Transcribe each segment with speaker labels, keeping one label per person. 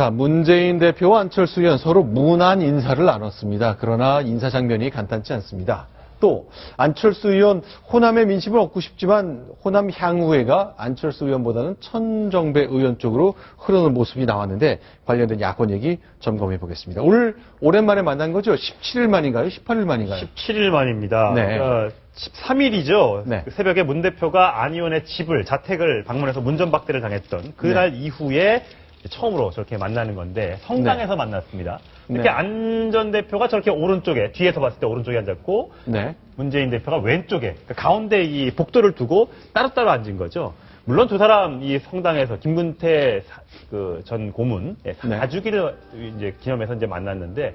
Speaker 1: 자, 문재인 대표와 안철수 의원 서로 무난 인사를 나눴습니다. 그러나 인사 장면이 간단치 않습니다. 또 안철수 의원 호남의 민심을 얻고 싶지만 호남 향후회가 안철수 의원보다는 천정배 의원 쪽으로 흐르는 모습이 나왔는데 관련된 야권 얘기 점검해 보겠습니다. 오늘 오랜만에 만난 거죠? 17일 만인가요? 18일 만인가요?
Speaker 2: 17일 만입니다.
Speaker 1: 네.
Speaker 2: 어, 13일이죠.
Speaker 1: 네.
Speaker 2: 새벽에 문 대표가 안 의원의 집을 자택을 방문해서 문전박대를 당했던 그날 이후에 처음으로 저렇게 만나는 건데 성당에서 만났습니다. 이렇게
Speaker 1: 네.
Speaker 2: 안전 대표가 저렇게 오른쪽에 뒤에서 봤을 때 오른쪽에 앉았고
Speaker 1: 네.
Speaker 2: 문재인 대표가 왼쪽에 그러니까 가운데 이 복도를 두고 따로따로 앉은 거죠. 물론 두 사람 이 성당에서 김근태 그 전 고문 예,
Speaker 1: 네.
Speaker 2: 사주기를 이제 기념해서 이제 만났는데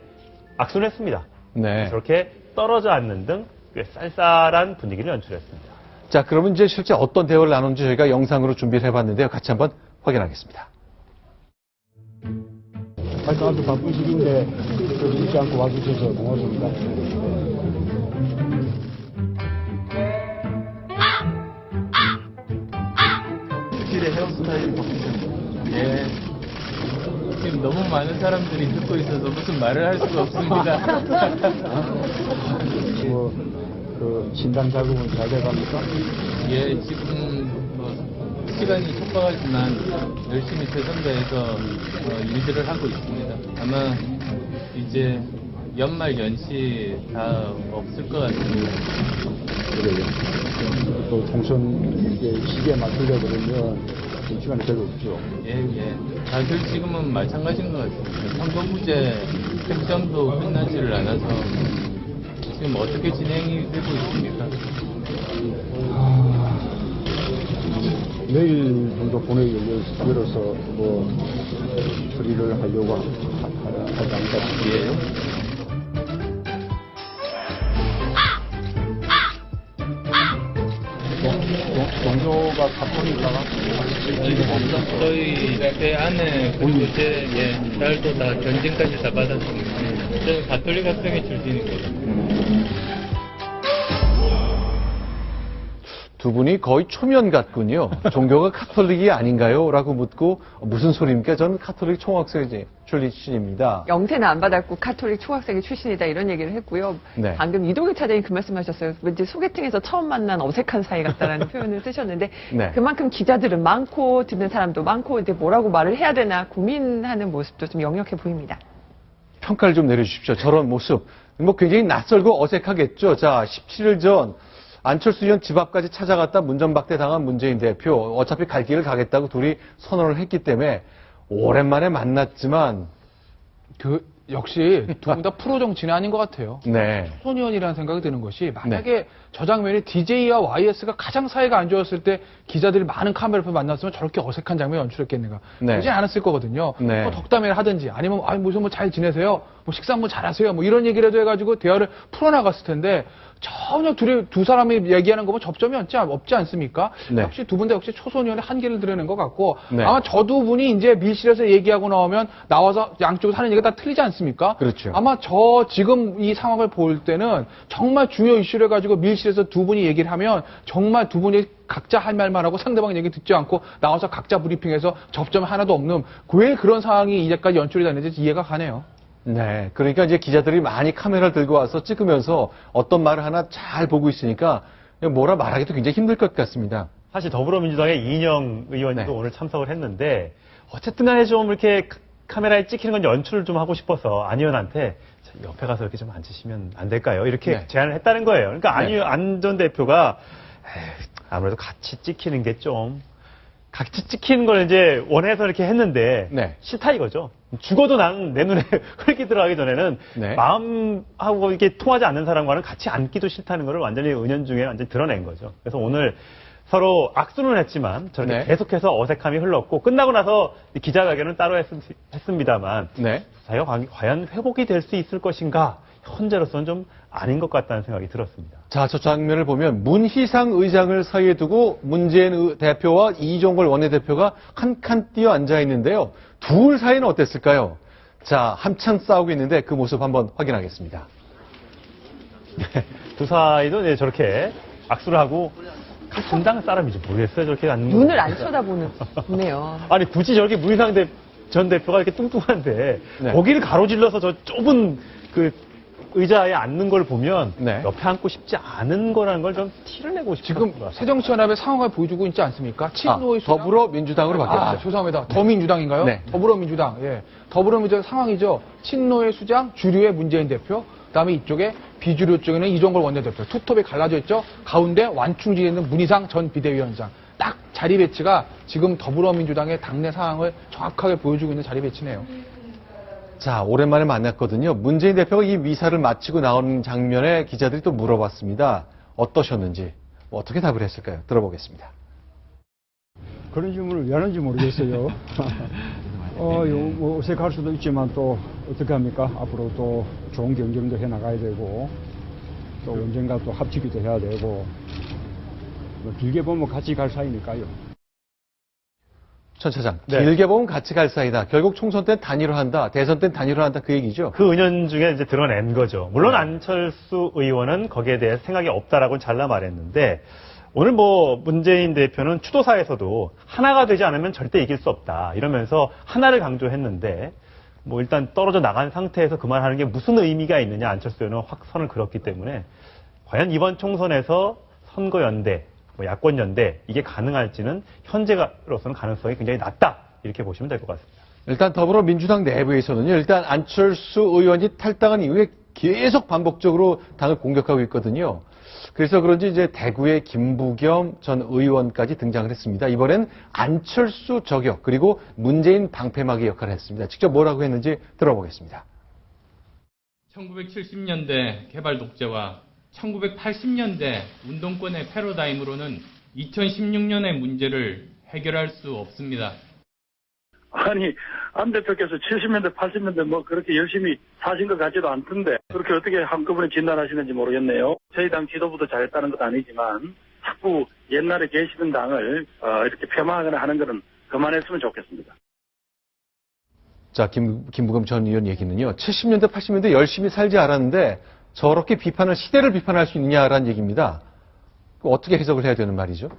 Speaker 2: 악수를 했습니다.
Speaker 1: 네.
Speaker 2: 저렇게 떨어져 앉는 등 꽤 쌀쌀한 분위기를 연출했습니다.
Speaker 1: 자, 그러면 이제 실제 어떤 대화를 나눈지 저희가 영상으로 준비를 해봤는데요. 같이 한번 확인하겠습니다.
Speaker 3: 아주 바쁜 시기인데 그 잊지 않고 와주셔서 고맙습니다.
Speaker 4: 예. 지금 너무 많은 사람들이 듣고 있어서 무슨 말을 할 수가 없습니다.
Speaker 3: 뭐, 그 진단 작업은 잘 돼갑니까?
Speaker 4: 예, 지금 뭐 시간이 촉박하지만 열심히 최선 다해서 어, 일들을 하고 있습니다. 아마 이제 연말 연시 다 없을 것 같습니다.
Speaker 3: 그래요. 또 이게 시기에 맞추려 그러면 좀 시간이 별로 없죠.
Speaker 4: 예, 예. 다들 지금은 마찬가지인 것 같습니다. 선거구제 결정도 끝나지를 않아서 지금 어떻게 진행이 되고 있습니까?
Speaker 3: 내일 정도 본회의 열려서, 열어서 뭐 처리를 하려고 하- 하지 않을까.
Speaker 4: 예.
Speaker 3: 종- 종교가 가톨릭가가
Speaker 4: 저희 제 안에 그리고 제 예, 딸도 다 전쟁까지 다 받았습니다. 저는 가톨릭 학생회 출신입니다.
Speaker 1: 두 분이 거의 초면 같군요. 종교가 카톨릭이 아닌가요? 라고 묻고 무슨 소리입니까? 저는 카톨릭 총학생 출신입니다.
Speaker 5: 영세는 안 받았고 카톨릭 초학생의 출신이다 이런 얘기를 했고요.
Speaker 1: 네.
Speaker 5: 방금 이동희 차장이 그 말씀하셨어요. 왠지 소개팅에서 처음 만난 어색한 사이 같다라는 표현을 쓰셨는데
Speaker 1: 네.
Speaker 5: 그만큼 기자들은 많고 듣는 사람도 많고 이제 뭐라고 말을 해야 되나 고민하는 모습도 좀 역력해 보입니다.
Speaker 1: 평가를 좀 내려주십시오. 저런 모습. 뭐 굉장히 낯설고 어색하겠죠. 자, 17일 전 안철수 의원 집 앞까지 찾아갔다 문전박대 당한 문재인 대표. 어차피 갈 길을 가겠다고 둘이 선언을 했기 때문에 오랜만에 만났지만
Speaker 6: 그 역시 두 분 다 프로 정치는 아닌 것 같아요.
Speaker 1: 네.
Speaker 6: 손의원이라는 생각이 드는 것이 만약에 저 장면이 DJ와 YS가 가장 사이가 안 좋았을 때 기자들이 많은 카메라 앞에 만났으면 저렇게 어색한 장면 연출했겠는가.
Speaker 1: 네.
Speaker 6: 그러지 않았을 거거든요.
Speaker 1: 네.
Speaker 6: 뭐 덕담회를 하든지 아니면 아니 무슨 뭐 잘 지내세요? 뭐 식사 뭐 잘하세요? 뭐 이런 얘기라도 해가지고 대화를 풀어나갔을 텐데 전혀 둘이 두 사람이 얘기하는 거면 접점이 없지, 않- 없지 않습니까?
Speaker 1: 네.
Speaker 6: 역시 두 분 다 역시 초소년의 한계를 드러낸 것 같고
Speaker 1: 네.
Speaker 6: 아마 저 두 분이 이제 밀실에서 얘기하고 나오면 나와서 양쪽에서 하는 얘기가 다 틀리지 않습니까?
Speaker 1: 그렇죠.
Speaker 6: 아마 저 지금 이 상황을 볼 때는 정말 중요 이슈를 가지고 밀실에서 두 분이 얘기를 하면 정말 두 분이 각자 할 말만 하고 상대방 얘기 듣지 않고 나와서 각자 브리핑해서 접점 하나도 없는 왜 그런 상황이 이제까지 연출이 되는지 이해가 가네요.
Speaker 1: 네. 그러니까 이제 기자들이 많이 카메라를 들고 와서 찍으면서 어떤 말을 하나 잘 보고 있으니까 뭐라 말하기도 굉장히 힘들 것 같습니다.
Speaker 2: 사실 더불어민주당의 이인영 의원님도
Speaker 1: 네.
Speaker 2: 오늘 참석을 했는데 어쨌든 간에 좀 이렇게 카- 카메라에 찍히는 건 연출을 좀 하고 싶어서 안 의원한테 저 옆에 가서 이렇게 좀 앉으시면 안 될까요? 이렇게
Speaker 1: 네.
Speaker 2: 제안을 했다는 거예요. 그러니까
Speaker 1: 네.
Speaker 2: 안전 대표가 에이, 아무래도 같이 찍히는 게 좀 같이 찍히는 걸 이제 원해서 이렇게 했는데
Speaker 1: 네.
Speaker 2: 싫다 이거죠. 죽어도 나는 내 눈에 흙이 들어가기 전에는
Speaker 1: 네.
Speaker 2: 마음하고 이렇게 통하지 않는 사람과는 같이 앉기도 싫다는 것을 완전히 은연중에 완전히 드러낸 거죠. 그래서 오늘 서로 악수는 했지만 저렇게
Speaker 1: 네.
Speaker 2: 계속해서 어색함이 흘렀고 끝나고 나서 기자회견을 따로 했, 습니다만
Speaker 1: 네.
Speaker 2: 사이가 과- 과연 회복이 될 수 있을 것인가 현재로서는 좀 아닌 것 같다는 생각이 들었습니다.
Speaker 1: 자, 저 장면을 보면 문희상 의장을 사이에 두고 문재인 의- 대표와 이종걸 원내대표가 한 칸 뛰어 앉아 있는데요. 둘 사이는 어땠을까요? 자, 한참 싸우고 있는데 그 모습 한번 확인하겠습니다.
Speaker 2: 두 사이도 이제 저렇게 악수를 하고 같은 당 사람인지 모르겠어요. 저렇게 앉는 거.
Speaker 5: 눈을 안 쳐다보는 보네요.
Speaker 2: 아니 굳이 저렇게 문희상 대 전 대표가 이렇게 뚱뚱한데
Speaker 1: 네.
Speaker 2: 거기를 가로질러서 저 좁은 그 의자에 앉는 걸 보면
Speaker 1: 네.
Speaker 2: 옆에 앉고 싶지 않은 거라는 걸 좀 티를 내고 싶은
Speaker 6: 지금. 새정치연합의 상황을 보여주고 있지 않습니까?
Speaker 1: 아,
Speaker 6: 친노의 수장.
Speaker 1: 더불어민주당으로
Speaker 6: 아,
Speaker 1: 바뀌었죠.
Speaker 6: 죄송합니다. 더민주당인가요?
Speaker 1: 네.
Speaker 6: 더불어민주당. 예. 더불어민주당 상황이죠. 친노의 수장, 주류의 문재인 대표. 그다음에 이쪽에 비주류 쪽에는 이종걸 원내대표. 투톱이 갈라져 있죠. 가운데 완충지에 있는 문희상 전 비대위원장. 딱 자리 배치가 지금 더불어민주당의 당내 상황을 정확하게 보여주고 있는 자리 배치네요.
Speaker 1: 자, 오랜만에 만났거든요. 문재인 대표가 이 미사를 마치고 나오는 장면에 기자들이 또 물어봤습니다. 어떠셨는지, 뭐 어떻게 답을 했을까요? 들어보겠습니다.
Speaker 3: 그런 질문을 왜 하는지 모르겠어요. 어, 요, 뭐 어색할 수도 있지만 또 어떻게 합니까? 앞으로 또 좋은 경쟁도 해 나가야 되고 또 언젠가 또 합치기도 해야 되고 뭐 길게 보면 같이 갈 사이니까요.
Speaker 1: 천 차장,
Speaker 2: 네.
Speaker 1: 길게 보면 같이 갈 사이다. 결국 총선 땐 단일화 한다. 대선 땐 단일화 한다. 그 얘기죠.
Speaker 2: 그 은연 중에 이제 드러낸 거죠. 물론 안철수 의원은 거기에 대해 생각이 없다라고 잘라 말했는데 오늘 뭐 문재인 대표는 추도사에서도 하나가 되지 않으면 절대 이길 수 없다 이러면서 하나를 강조했는데 뭐 일단 떨어져 나간 상태에서 그 말하는 게 무슨 의미가 있느냐 안철수 의원은 확 선을 그었기 때문에 과연 이번 총선에서 선거 연대, 뭐 야권 연대 이게 가능할지는 현재로서는 가능성이 굉장히 낮다 이렇게 보시면 될 것 같습니다.
Speaker 1: 일단 더불어민주당 내부에서는요. 일단 안철수 의원이 탈당한 이후에 계속 반복적으로 당을 공격하고 있거든요. 그래서 그런지 이제 대구의 김부겸 전 의원까지 등장을 했습니다. 이번엔 안철수 저격 그리고 문재인 방패막이 역할을 했습니다. 직접 뭐라고 했는지 들어보겠습니다.
Speaker 4: 1970년대 개발 독재와 1980년대 운동권의 패러다임으로는 2016년의 문제를 해결할 수 없습니다.
Speaker 7: 아니 안 대표께서 70년대 80년대 뭐 그렇게 열심히 사신 것 같지도 않던데 그렇게 어떻게 한꺼번에 진단하시는지 모르겠네요. 저희 당 지도부도 잘했다는 것도 아니지만 자꾸 옛날에 계시던 당을 어, 이렇게 폄하하거나 하는 것은 그만했으면 좋겠습니다.
Speaker 1: 자, 김, 김부겸 전 의원 얘기는요. 70년대, 80년대 열심히 살지 않았는데 저렇게 비판을, 시대를 비판할 수 있냐라는 얘기입니다. 그 어떻게 해석을 해야 되는 말이죠?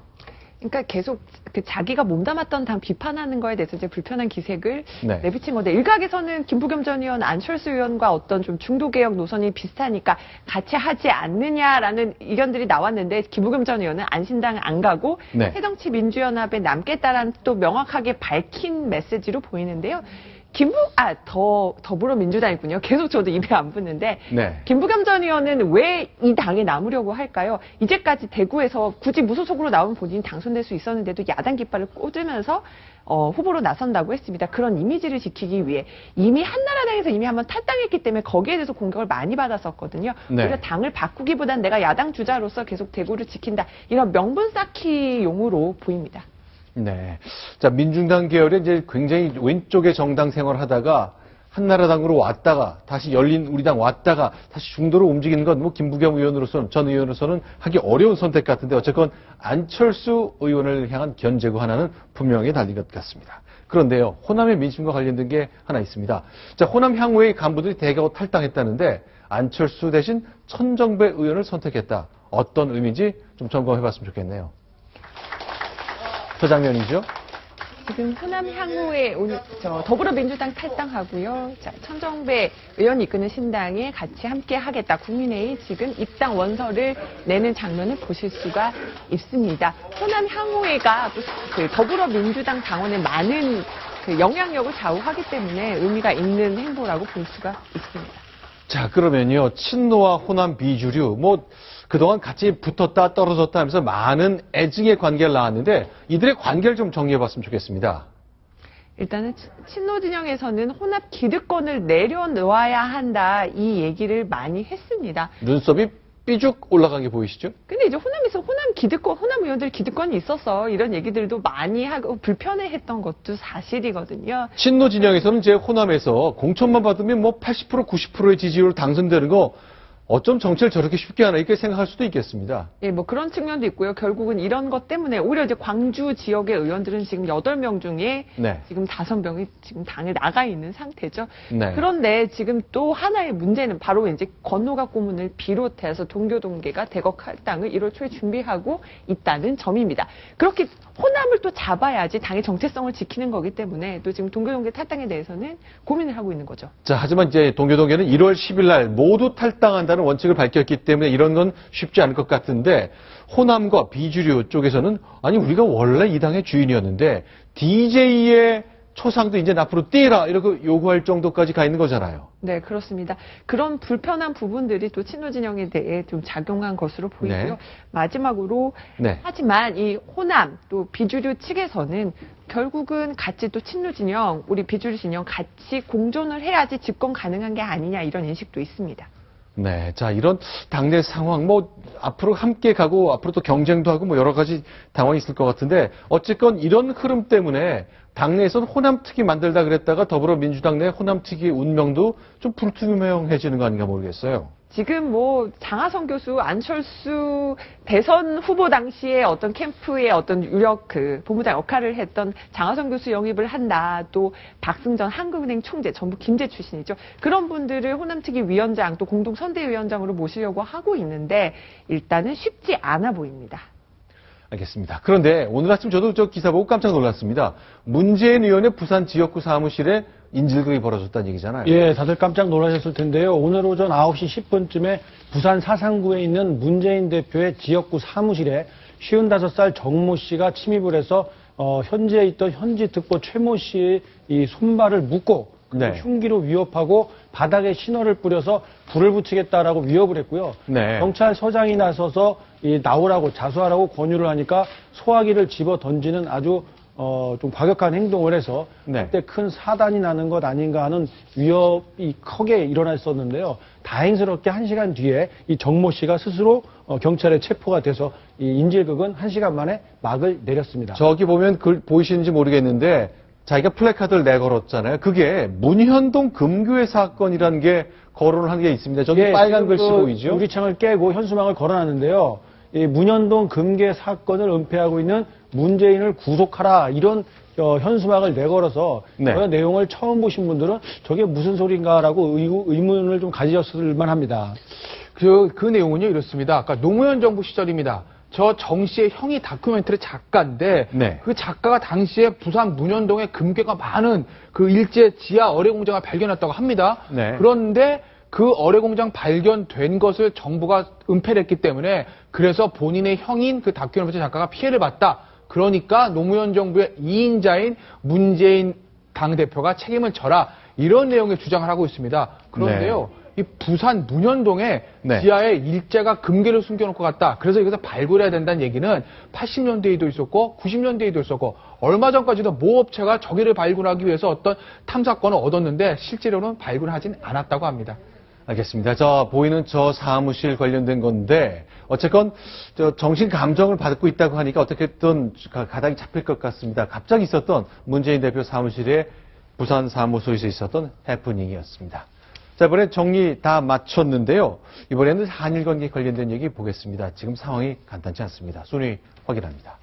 Speaker 5: 그러니까 계속 그 자기가 몸담았던 당 비판하는 거에 대해서 이제 불편한 기색을
Speaker 1: 네.
Speaker 5: 내비친 건데 일각에서는 김부겸 전 의원, 안철수 의원과 어떤 좀 중도 개혁 노선이 비슷하니까 같이 하지 않느냐라는 의견들이 나왔는데 김부겸 전 의원은 안신당 안 가고
Speaker 1: 네.
Speaker 5: 새정치 민주연합에 남겠다라는 또 명확하게 밝힌 메시지로 보이는데요. 김부 아 더 더불어민주당이군요. 계속 저도 입에 안 붙는데
Speaker 1: 네.
Speaker 5: 김부겸 전 의원은 왜 이 당에 남으려고 할까요? 이제까지 대구에서 굳이 무소속으로 나온 본인이 당선될 수 있었는데도 야당 깃발을 꽂으면서 어, 후보로 나선다고 했습니다. 그런 이미지를 지키기 위해 이미 한나라당에서 이미 한번 탈당했기 때문에 거기에 대해서 공격을 많이 받았었거든요.
Speaker 1: 네.
Speaker 5: 오히려 당을 바꾸기보단 내가 야당 주자로서 계속 대구를 지킨다. 이런 명분 쌓기 용으로 보입니다.
Speaker 1: 네. 자, 민중당 계열의 이제 굉장히 왼쪽의 정당 생활을 하다가 한나라당으로 왔다가 다시 열린 우리당 왔다가 다시 중도로 움직이는 건 뭐 김부겸 의원으로서는 전 의원으로서는 하기 어려운 선택 같은데 어쨌건 안철수 의원을 향한 견제구 하나는 분명히 달린 것 같습니다. 그런데요, 호남의 민심과 관련된 게 하나 있습니다. 자, 호남 향후의 간부들이 대거 탈당했다는데 안철수 대신 천정배 의원을 선택했다. 어떤 의미인지 좀 점검해 봤으면 좋겠네요. 저 장면이죠.
Speaker 5: 지금 호남 향후에 오늘 저 더불어민주당 탈당하고요. 자, 천정배 의원이 이끄는 신당에 같이 함께 하겠다. 국민회의 지금 입당 원서를 내는 장면을 보실 수가 있습니다. 호남 향후회가 또그 더불어민주당 당원의 많은 그 영향력을 좌우하기 때문에 의미가 있는 행보라고 볼 수가 있습니다.
Speaker 1: 자, 그러면요. 친노와 호남 비주류, 뭐, 그동안 같이 붙었다 떨어졌다 하면서 많은 애증의 관계를 낳았는데, 이들의 관계를 좀 정리해 봤으면 좋겠습니다.
Speaker 5: 일단은 치- 친노 진영에서는 혼합 기득권을 내려놓아야 한다 이 얘기를 많이 했습니다.
Speaker 1: 눈썹이 삐죽 올라간 게 보이시죠?
Speaker 5: 근데 이제 호남에서 호남 기득권, 호남 의원들 기득권이 있어서 이런 얘기들도 많이 하고 불편해했던 것도 사실이거든요.
Speaker 1: 친노 진영에서는 제 호남에서 공천만 받으면 뭐 80% 90%의 지지율로 당선되는 거 어쩜 정치를 저렇게 쉽게 하나 이렇게 생각할 수도 있겠습니다.
Speaker 5: 예, 뭐 그런 측면도 있고요. 결국은 이런 것 때문에 오히려 이제 광주 지역의 의원들은 지금 8명 중에
Speaker 1: 네.
Speaker 5: 지금 5명이 지금 당에 나가 있는 상태죠.
Speaker 1: 네.
Speaker 5: 그런데 지금 또 하나의 문제는 바로 이제 건노갑 고문을 비롯해서 동교동계가 대거 할당을 1월 초에 준비하고 있다는 점입니다. 그렇게 호남을 또 잡아야지 당의 정체성을 지키는 거기 때문에 또 지금 동교동계 탈당에 대해서는 고민을 하고 있는 거죠.
Speaker 1: 자, 하지만 이제 동교동계는 1월 10일 날 모두 탈당한다 는 원칙을 밝혔기 때문에 이런 건 쉽지 않을 것 같은데 호남과 비주류 쪽에서는 아니 우리가 원래 이 당의 주인이었는데 DJ의 초상도 이제 앞으로 떼라 이렇게 요구할 정도까지 가 있는 거잖아요.
Speaker 5: 네, 그렇습니다. 그런 불편한 부분들이 또 친노 진영에 대해 좀 작용한 것으로 보이고요.
Speaker 1: 네.
Speaker 5: 마지막으로
Speaker 1: 네.
Speaker 5: 하지만 이 호남 또 비주류 측에서는 결국은 같이 또 친노 진영, 우리 비주류 진영 같이 공존을 해야지 집권 가능한 게 아니냐 이런 인식도 있습니다.
Speaker 1: 네. 자, 이런 당내 상황, 뭐, 앞으로 함께 가고, 앞으로 또 경쟁도 하고, 뭐, 여러 가지 당황이 있을 것 같은데, 어쨌건 이런 흐름 때문에, 당내에서는 호남특위 만들다 그랬다가 더불어민주당 내 호남특위의 운명도 좀 불투명해지는 거 아닌가 모르겠어요.
Speaker 5: 지금 뭐 장하성 교수, 안철수 대선 후보 당시에 어떤 캠프의 어떤 유력 그 본부장 역할을 했던 장하성 교수 영입을 한다. 또 박승전 한국은행 총재, 전부 김제 출신이죠. 그런 분들을 호남특위 위원장 또 공동 선대위원장으로 모시려고 하고 있는데 일단은 쉽지 않아 보입니다.
Speaker 1: 알겠습니다. 그런데 오늘 아침 저도 저 기사 보고 깜짝 놀랐습니다. 문재인 의원의 부산 지역구 사무실에 인질극이 벌어졌다는 얘기잖아요.
Speaker 8: 예, 다들 깜짝 놀라셨을 텐데요. 오늘 오전 9시 10분쯤에 부산 사상구에 있는 문재인 대표의 지역구 사무실에 55살 정모 씨가 침입을 해서 어, 현지에 있던 현지 특보 최모 씨의 이 손발을 묶고
Speaker 1: 네.
Speaker 8: 흉기로 위협하고 바닥에 신호를 뿌려서 불을 붙이겠다라고 위협을 했고요.
Speaker 1: 네.
Speaker 8: 경찰서장이 나서서 이 나오라고 자수하라고 권유를 하니까 소화기를 집어 던지는 아주 어, 좀 과격한 행동을 해서
Speaker 1: 네.
Speaker 8: 그때 큰 사단이 나는 것 아닌가 하는 위협이 크게 일어났었는데요. 다행스럽게 한 시간 뒤에 이 정모 씨가 스스로 어, 경찰에 체포가 돼서 이 인질극은 한 시간 만에 막을 내렸습니다.
Speaker 1: 저기 보면 글 보이시는지 모르겠는데 자기가 플래카드를 내걸었잖아요. 그게 문현동 금교회 사건이라는 게 거론을 한 게 있습니다. 저기
Speaker 8: 예,
Speaker 1: 빨간 글씨
Speaker 8: 그
Speaker 1: 보이죠?
Speaker 8: 유리창을 깨고 현수막을 걸어놨는데요. 이 문현동 금괴 사건을 은폐하고 있는 문재인을 구속하라 이런 어, 현수막을 내걸어서
Speaker 1: 네.
Speaker 8: 그 내용을 처음 보신 분들은 저게 무슨 소린가라고 의, 의문을 좀 가지셨을 만합니다.
Speaker 6: 그, 그 내용은요, 이렇습니다. 아까 노무현 정부 시절입니다. 저 정 씨의 형이 다큐멘터리 작가인데,
Speaker 1: 네.
Speaker 6: 그 작가가 당시에 부산 문현동에 금괴가 많은 그 일제 지하 어뢰 공장을 발견했다고 합니다.
Speaker 1: 네.
Speaker 6: 그런데 그 어뢰 공장 발견된 것을 정부가 은폐를 했기 때문에 그래서 본인의 형인 그 다큐멘터리 작가가 피해를 봤다. 그러니까 노무현 정부의 2인자인 문재인 당대표가 책임을 져라. 이런 내용의 주장을 하고 있습니다. 그런데요. 이 부산 문현동에
Speaker 1: 네.
Speaker 6: 지하에 일제가 금괴를 숨겨놓고 갔다. 그래서 이것을 발굴해야 된다는 얘기는 80년대에도 있었고 90년대에도 있었고 얼마 전까지도 모 업체가 저기를 발굴하기 위해서 어떤 탐사권을 얻었는데 실제로는 발굴하진 않았다고 합니다.
Speaker 1: 알겠습니다. 저 보이는 저 사무실 관련된 건데 어쨌건 저 정신 감정을 받고 있다고 하니까 어떻게든 가- 가닥이 잡힐 것 같습니다. 갑자기 있었던 문재인 대표 사무실에 부산 사무소에서 있었던 해프닝이었습니다. 자, 이번에 정리 다 마쳤는데요. 이번에는 한일 관계 관련된 얘기 보겠습니다. 지금 상황이 간단치 않습니다. 순위 확인합니다.